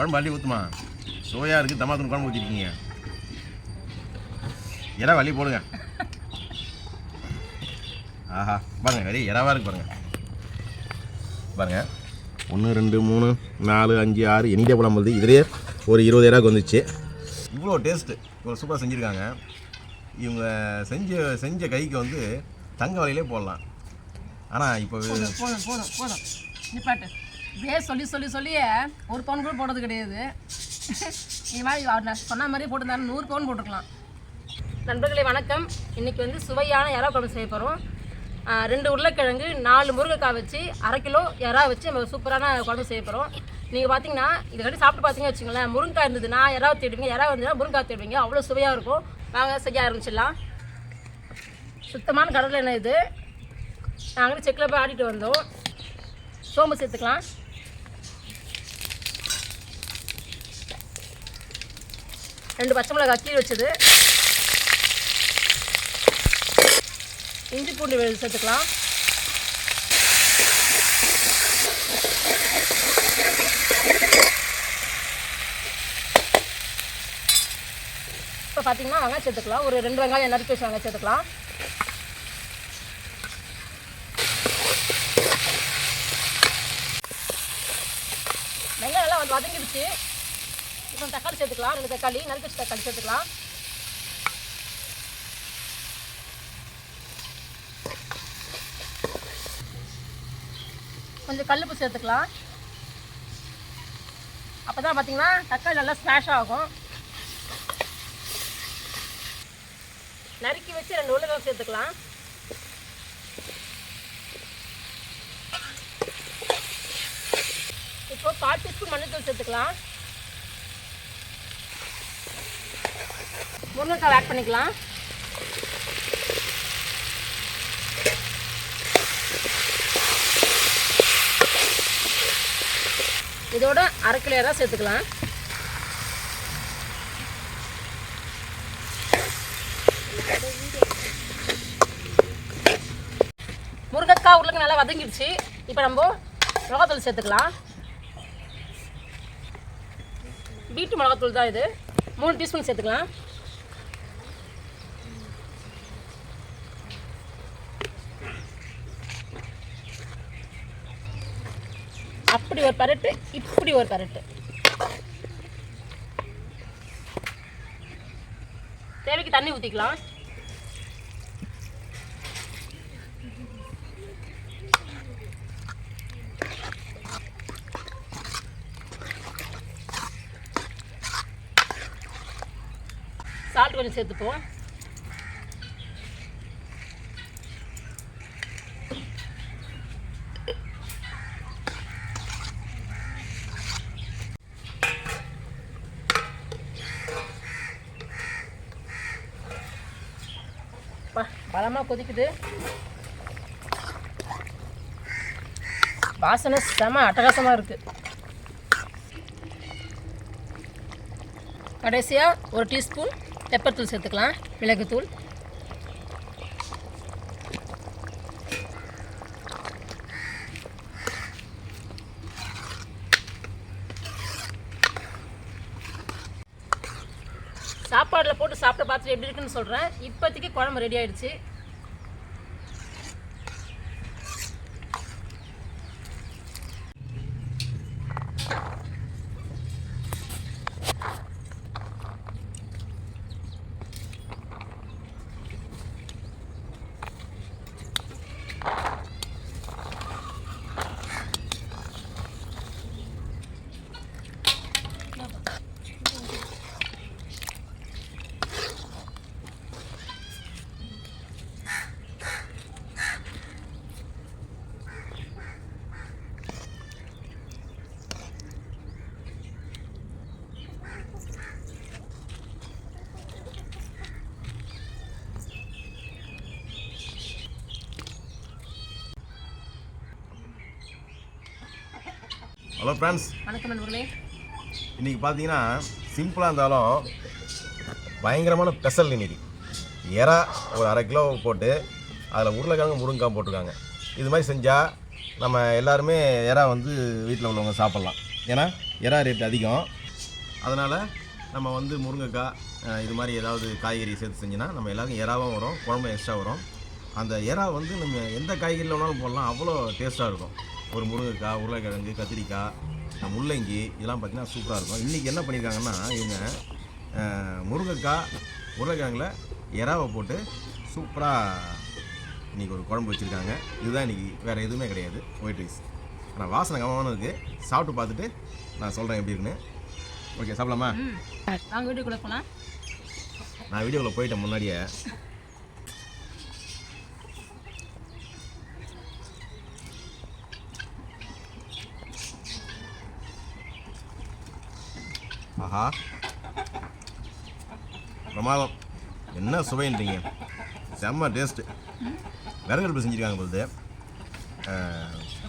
குழம்பு அள்ளி ஊற்றுமா சுவையாக இருக்குது தம்மாத்தூள் குழம்பு ஊற்றிருக்கீங்க இறா வள்ளி போடுங்க. ஆஹா பாருங்க வெறி இறாவாக இருக்கு பாருங்கள் பாருங்கள் ஒன்று ரெண்டு மூணு நாலு அஞ்சு ஆறு எண்ணிட்டே குழம்பு வந்து இதுலேயே ஒரு இருபது இறாக்கு வந்துச்சு. இவ்வளோ டேஸ்ட்டு இவ்வளோ சூப்பராக செஞ்சுருக்காங்க. இவங்க செஞ்ச செஞ்ச கைக்கு வந்து தங்க வலையிலே போடலாம். ஆனால் இப்போ போதும் போதும் போதும் போதும். நிப்பாட்டு இப்படியே சொல்லி சொல்லி சொல்லியே. ஒரு பவுன் கூட போடுறது கிடையாது. இது மாதிரி அவர் நான் சொன்ன மாதிரி போட்டிருந்தாரு நூறு பவுன் போட்டுருக்கலாம் நண்பர்களே வணக்கம். இன்றைக்கி வந்து சுவையான இறா குழம்பு செய்ய போகிறோம் ரெண்டு உருளைக்கிழங்கு நாலு முருங்கைக்காய் வச்சு அரை கிலோ இறா வச்சு நம்ம சூப்பரான குழம்பு செய்ய போகிறோம் நீங்கள் பார்த்தீங்கன்னா இது கட்டி சாப்பிட்டு பார்த்தீங்கன்னு வச்சுங்களேன் முருங்காய் இருந்ததுன்னா இறா தேடுவீங்க இறா இருந்ததுன்னா முருங்காய் தேடுவீங்க அவ்வளோ சுவையாக இருக்கும். வாங்க செய்ய ஆரம்பிச்சிடலாம். சுத்தமான கடலை எண்ணெய் இது? நாங்கள் செக்கில் போய் ஆடிட்டு வந்தோம். சோம்பு சேர்த்துக்கலாம். ரெண்டு பச்சை மிளகாய் கீழ் வச்சது. இஞ்சி பூண்டு விழுது சேர்த்துக்கலாம். இப்போ பார்த்தீங்கன்னா வெங்காயம் சேர்த்துக்கலாம். ஒரு ரெண்டு வெங்காயம் நறுக்கி வச்சு வெங்காயம் சேர்த்துக்கலாம். வெங்காயம் எல்லாம் வந்து வதங்கிடுச்சு. இப்போ தக்காளி சேர்த்துக்கலாம். ரெண்டு தக்காளி நறுக்கச்சி தக்காளி சேர்த்துக்கலாம். கொஞ்சம் கல்லுப்பு சேர்த்துக்கலாம். அப்போ தான் பார்த்தீங்கன்னா தக்காளி நல்லா ஸ்மாஷ் ஆகும். நறுக்கி வச்சு ரெண்டு உருளைக்கிழங்கு சேர்த்துக்கலாம். இப்போ கால் டீஸ்பூன் மஞ்சள்தூள் சேர்த்துக்கலாம். முருங்கைக்காய் ஆட் பண்ணிக்கலாம். இதோட அரை கிலோ சேர்த்துக்கலாம். முருங்கைக்காய் உருளைக்கு நல்லா வதங்கிடுச்சு. இப்போ நம்ம மிளகாத்தூள் சேர்த்துக்கலாம். வீட்டு மிளகாத்தூள் தான் இது. மூணு டீஸ்பூன் சேர்த்துக்கலாம். அப்படி ஒரு பரட்டு இப்படி ஒரு பரட்டு. தேவைக்கு தண்ணி ஊற்றிக்கலாம் சால்ட் கொஞ்சம் சேர்த்துப்போம். பலமாக கொதிக்குது. வாசனை செம அட்டகாசமாக இருக்குது கடைசியாக ஒரு டீஸ்பூன் பெப்பர் தூள் சேர்த்துக்கலாம். மிளகுத்தூள். போட்டு சாப்பிட பார்த்துட்டு எப்படி இருக்குன்னு சொல்கிறேன் இப்போதைக்கு குழம்பு ரெடி ஆயிடுச்சு. ஹலோ ஃப்ரெண்ட்ஸ் வணக்கம் நண்பர்களே. இன்றைக்கி பார்த்தீங்கன்னா சிம்பிளாக இருந்தாலும் பயங்கரமான ஸ்பெஷல் இன்னைக்கு. எறா ஒரு அரை கிலோ போட்டு அதில் உருளைக்கிழங்கு முருங்கைக்காய் போட்டிருக்காங்க. இது மாதிரி செஞ்சால் நம்ம எல்லாருமே எறா வந்து வீட்டில் உள்ளவங்க சாப்பிட்லாம். ஏன்னா எறா ரேட் அதிகம். அதனால் நம்ம வந்து முருங்கைக்காய் இது மாதிரி ஏதாவது காய்கறி சேர்த்து செஞ்சுனா நம்ம எல்லாருக்கும் எறாவும் வரும் குழம்பு எக்ஸ்ட்ரா வரும். அந்த எறா வந்து நம்ம எந்த காய்கறியில் வேணாலும் போடலாம் அவ்வளோ டேஸ்ட்டாக இருக்கும். ஒரு முருங்கைக்காய் உருளைக்கிழங்கு கத்திரிக்காய் முள்ளங்கி இதெல்லாம் பார்த்திங்கன்னா சூப்பராக இருக்கும். இன்றைக்கி என்ன பண்ணியிருக்காங்கன்னா இவங்க முருங்கைக்காய் உருளைக்கிழங்குல எறாவை போட்டு சூப்பராக இன்றைக்கி ஒரு குழம்பு வச்சுருக்காங்க. இதுதான் இன்றைக்கி வேறு எதுவுமே கிடையாது. ஒயிட் ரைஸ் ஆனால் வாசனை கவனமான இருக்குது சாப்பிட்டு பார்த்துட்டு நான் சொல்கிறேன் எப்படி இருக்குன்னு. ஓகே சாப்பிடலாமா? ம். நாங்கள் வீட்டுக்குள்ளே போகலாம் நான் வீடியோவில் போயிட்டேன் முன்னாடியே. ஆஹா. பிரமாதம். என்ன சுவைன்றீங்க? செம்ம டேஸ்ட்டு விறகடுப்பு செஞ்சுருக்காங்க பொழுது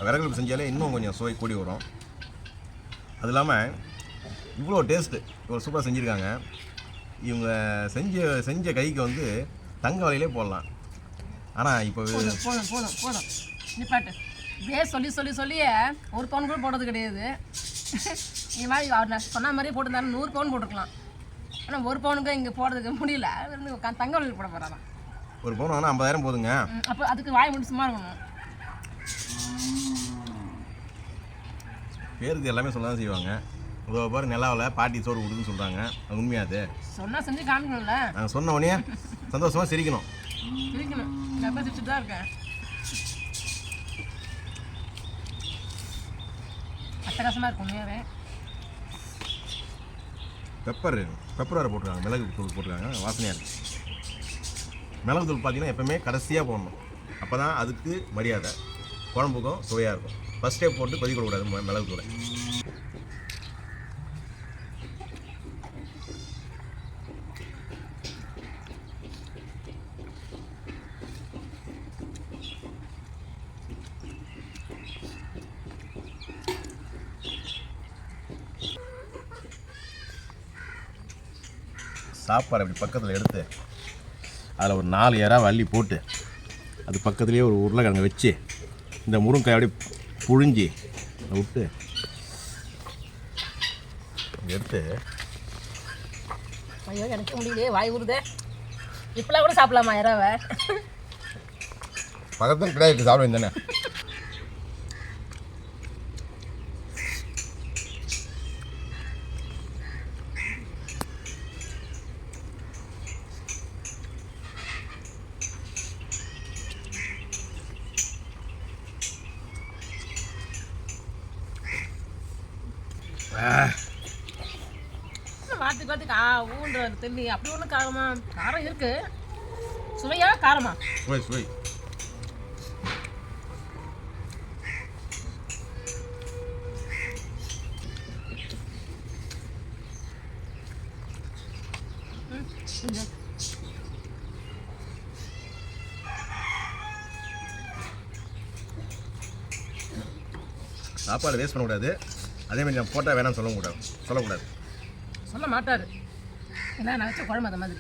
விறகடுப்பு செஞ்சாலே இன்னும் கொஞ்சம் சுவை கூடி வரும். அது இல்லாமல் இவ்வளோ டேஸ்ட்டு இவ்வளோ சூப்பராக செஞ்சுருக்காங்க. இவங்க செஞ்ச செஞ்ச கைக்கு வந்து தங்க வலையிலே போடலாம். ஆனால் இப்போ போதும் போதும் போதும் போதும். நிப்பாட்டு இப்படியே சொல்லி சொல்லி சொல்லியே ஒரு பவுன் கூட போடுறது கிடையாது. இந்த மாதிரி அவர் நான் சொன்ன மாதிரியே போட்டிருந்தாரு. நூறு பவுன் போட்டுருக்கலாம். ஆனால் ஒரு பவுனுக்கு இங்கே போடுறதுக்கு முடியல. உட்காந்து தங்க வலையில் போட போகிறாராம் ஒரு பவுன் ஆனால் ஐம்பதாயிரம் போதுங்க. அப்போ அதுக்கு வாய் மட்டும் சும்மா இருக்கணும். பேருக்கு எல்லாமே சொல்ல தான் செய்வாங்க. இதோ பாரு நிலாவில் பாட்டி சோறு கொடுக்குன்னு சொல்கிறாங்க அது உண்மையா அது? சொன்னால் செஞ்சு காமிக்கணும்ல. நாங்கள் சொன்ன உடனே சந்தோஷமாக சிரிக்கணும். சிரிக்கணும். நான் சிரிச்சுட்டு தான் இருக்கேன். அட்டகாசமாக இருக்கும் உண்மையாவே. பெப்பர் பெப்பர் வேறு போட்டிருக்காங்க மிளகு தூள் போட்டிருக்காங்க வாசனையாக இருக்குது மிளகு தூள் பார்த்தீங்கன்னா எப்பவுமே கடைசியாக போடணும். அப்போ தான் அதுக்கு மரியாதை. குழம்புக்கும் சுவையாக இருக்கும். ஃபஸ்ட்டே போட்டு கொதிக்க கூடாது மிளகு தூளை. சாப்பாடு அப்படி பக்கத்தில் எடுத்து அதில் ஒரு நாலு இறா அள்ளி போட்டு அது பக்கத்துலேயே ஒரு உருளைக்கிழங்கு வச்சு இந்த முருங்கைக்காய் அப்படியே புழிஞ்சி விட்டு எடுத்து ஐயோ எனக்கு முடியலையே வாய் ஊறுதே. இப்பெல்லாம் கூட சாப்பிடலாமா இரவை பக்கத்தில் கிடையாது சாப்பிட வேண்டியதானே வார்த்தை பார்த்து கா ஊன்ற தெரியல அப்படி ஒன்றும் காரமா? காரம் இருக்கு. சுவையா காரமா? சுவை சுவை. சாப்பாடு வேஸ்ட் பண்ணக்கூடாது. அதே மாதிரி நான் போட்டால் வேணாம்னு சொல்லக்கூடாது சொல்லக்கூடாது. சொல்ல மாட்டார். ஏன்னா நினச்ச குழம்பு அந்த மாதிரி.